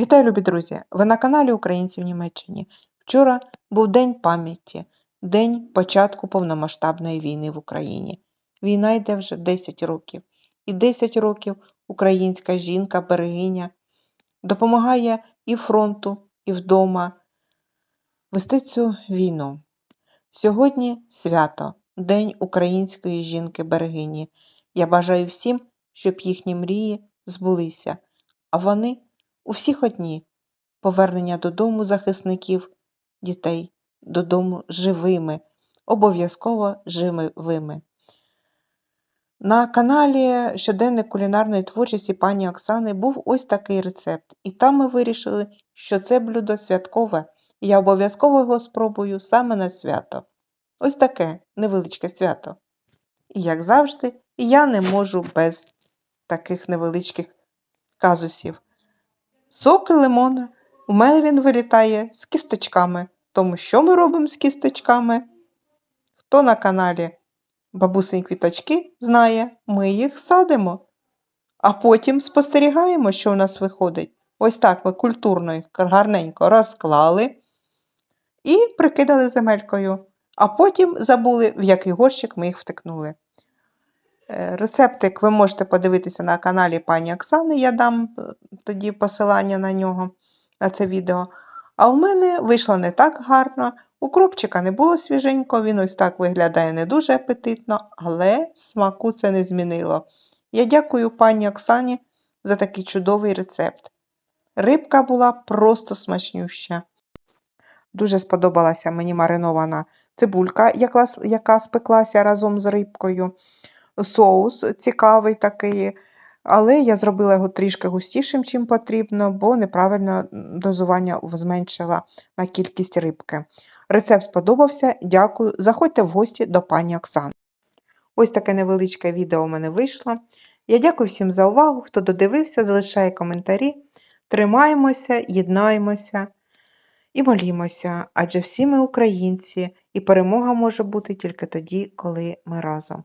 Вітаю, любі друзі! Ви на каналі Українці в Німеччині. Вчора був День пам'яті, день початку повномасштабної війни в Україні. Війна йде вже 10 років. І 10 років українська жінка, берегиня, допомагає і фронту, і вдома вести цю війну. Сьогодні свято, День української жінки-берегині. Я бажаю всім, щоб їхні мрії збулися, а вони у всіх одні повернення додому захисників дітей, додому живими, обов'язково живими. На каналі Щоденник кулінарної творчості пані Оксани був ось такий рецепт, і там ми вирішили, що це блюдо святкове, і я обов'язково його спробую саме на свято. Ось таке невеличке свято. І, як завжди, я не можу без таких невеличких казусів. Соки лимона. У мене він вилітає з кісточками. Тому що ми робимо з кісточками? Хто на каналі Бабусині квіточки знає, ми їх садимо. А потім спостерігаємо, що у нас виходить. Ось так ми культурно їх гарненько розклали і прикидали земелькою. А потім забули, в який горщик ми їх втикнули. Е, Рецептик ви можете подивитися на каналі пані Оксани, я дам е, тоді посилання на нього, на це відео. А у мене вийшло не так гарно. Укропчика не було свіженько, він ось так виглядає не дуже апетитно, але смаку це не змінило. Я дякую пані Оксані за такий чудовий рецепт. Рибка була просто смачнюща. Дуже сподобалася мені маринована цибулька, яка спеклася разом з рибкою соус цікавий такий, але я зробила його трішки густішим, чим потрібно, бо неправильно дозування зменшила на кількість рибки. Рецепт сподобався, дякую. Заходьте в гості до пані Оксани. Ось таке невеличке відео у мене вийшло. Я дякую всім за увагу, хто додивився, залишає коментарі. Тримаємося, єднаємося і молімося, адже всі ми українці, і перемога може бути тільки тоді, коли ми разом.